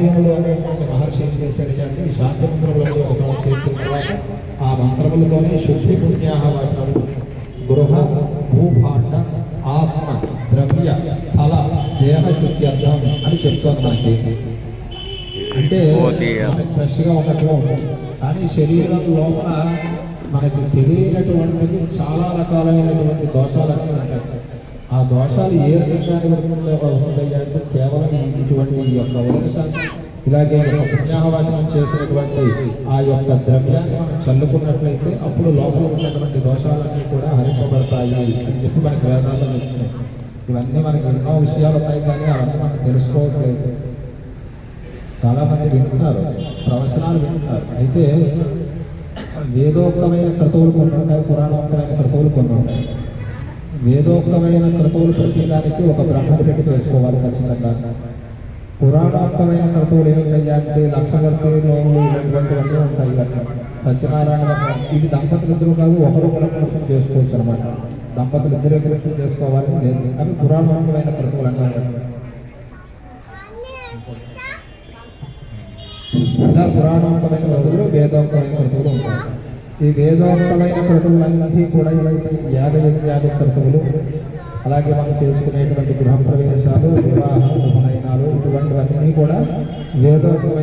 నారాయణుడు అనేటువంటి మహర్షి ఏం చేశాడు అంటే ఈ శాంతి మంత్రములలో ఒక చేసిన తర్వాత ఆ మంత్రములతోనే శుద్ధి పుణ్యాహ వాచనము గృహ భూభాండ ఆత్మ ద్రవ్య స్థల దేహ శుద్ధి అర్థం అని చెప్తోంది మనకి. అంటే ఫ్రెష్గా ఉంటుంది. కానీ శరీరం లోపల మనకి తెలియనటువంటిది చాలా రకాలైనటువంటి దోషాలు ఉంటాయి. ఆ దోషాలు ఏ రకంగా ఉంటాయి అంటే కేవలం ఈ- యొక్క ఉదకశాంతి ఇలాగే ఒక పుణ్యాహవాచనం చేసినటువంటి ఆ యొక్క ద్రవ్యాన్ని మనం చల్లుకున్నట్లయితే అప్పుడు లోపల ఉన్నటువంటి దోషాలన్నీ కూడా హరింపబడతాయి అని చెప్పి మనకి వేదాలు ఇవన్నీ మనకి ఎన్నో విషయాలు ఉన్నాయి కానీ అవన్నీ మనం తెలుసుకోవట్లేదు. చాలా మంది వింటున్నారు ప్రవచనాలు వింటున్నారు. అయితే వేదోక్తమైన క్రతువులు కొన్ని ఉంటాయి పురాణోక్తమైన క్రతువులు కొన్ని ఉంటాయి. వేదోక్తమైన క్రతువులు ప్రతి దానికి ఒక బ్రహ్మను పెట్టి చేసుకోవాలి ఖచ్చితంగా. పురాణోక్తమైన క్రతువులు ఏమిటాయి అంటే లక్షవర్తి నోములు ఇటువంటివన్నీ ఉంటాయి సత్యనారాయణ ఇది దంపతులు ఇద్దరు కాదు ఒకరు కూడా చేసుకోవచ్చు అనమాట దంపతులు ఇద్దరే పురుషులు చేసుకోవాలని లేదు. అవి పురాణోక్తమైన క్రతువులు అంటారు ఇలా పురాణోక్తమైన క్రతువులు వేదోక్తమైన కథలు ఉంటాయి. ఈ వేదోక్తమైన క్రతువులన్నీ కూడా ఇలాంటి యాభై యాభై క్రతువులు అలాగే మనం చేసుకునేటువంటి గృహ ప్రవేశాలు వివాహం కూడా వేదోక్తమైన